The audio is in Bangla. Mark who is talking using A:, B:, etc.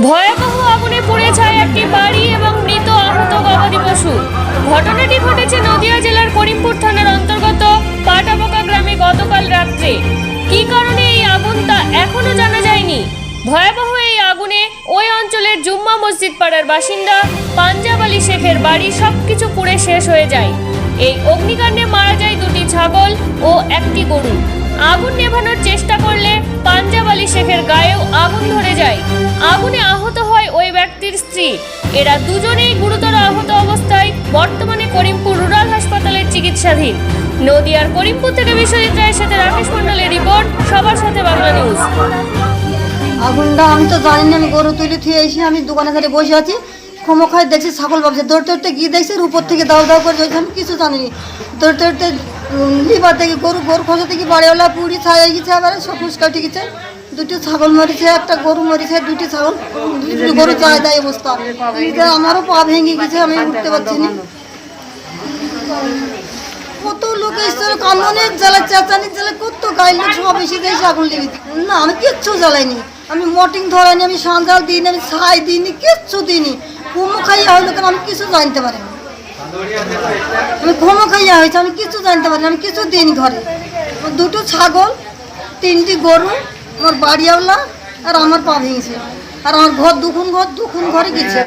A: ভয়াবহ আগুনে পুড়ে ছায় একটি বাড়ি এবং মৃত আহত গবাদি পশু। ঘটনাটি ঘটেছে নদিয়া জেলার করিমপুর থানার অন্তর্গত পাটাবোকা গ্রামে গতকাল রাত্রে। কী কারণে এই আগুন তা এখনও জানা যায়নি? ভয়াবহ এই আগুনে ওই অঞ্চলের জুম্মা মসজিদ পাড়ার বাসিন্দা পাঞ্জাব আলী শেখের বাড়ি সবকিছু পুড়ে শেষ হয়ে যায়। এই অগ্নিকাণ্ডে মারা যায় দুটি ছাগল ও একটি গরু। আগুন নেভানোর চেষ্টা করলে পাঞ্জাব আলী শেখের গায়েও আগুন ধরে যায়। আগুনে আহত হয় ওই ব্যক্তির স্ত্রী। এরা দুজনেই গুরুতর আহত অবস্থায় বর্তমানে করিমপুর রুরাল হাসপাতালের চিকিৎসাধীন। নদিয়ার করিমপুর থেকে বিশ্বজিৎ রায়ের সাথে রাকেশ মন্ডলের রিপোর্ট, সবার সাথে বাংলা নিউজ।
B: আগুনটা আমি তো জানি না, আমি গরু তুলে থুয়ে এসে আমি দোকানে ধারে বসে আছি। ক্ষমা দেখছি ছাগল ভাবছে দৌড়তে দৌড়তে গিয়ে দেখছি উপর থেকে দাও দাও করে আমি কিছু জানিনি দৌড়তে দৌড়তে লিবার থেকে গরু গরু খোঁজা থেকে বাড়িওয়ালা পুরি ছাই গেছে, আবার সব ফুসকা গেছে। দুটি ছাগল মরেছে, একটা গরু মরেছে, দুটি ছাগল, দুটি গরু চায় দেয় অবস্থা। এটা আমারও পা ভেঙে গেছে, আমি উঠতে পারছি না। কত লোক এসেছিল কান্দনের জ্বালা, চেঁচানির জ্বালা, কত গাই লোক সব এসে দেয় আগুন লেগেছে না, আমি কিচ্ছু জ্বালাইনি। আমি মটিং ধরাইনি, আমি সাঁজাল দিইনি, আমি ছাই দিইনি, কিচ্ছু দিইনি। কুমো খাইয়া হইল কেন, আমি কিছু জানতে পারিনি। আমি ঘুমো খাইয়া হয়েছে, আমি কিছু জানতে পারিনি, আমি কিছু দিইনি ঘরে। দুটো ছাগল, তিনটি গরু আমার বাড়িওয়ালা আর আমার পা ভেঙেছে। আর আমার ঘর দুখুন ঘর দুখুন ঘরে গেছে।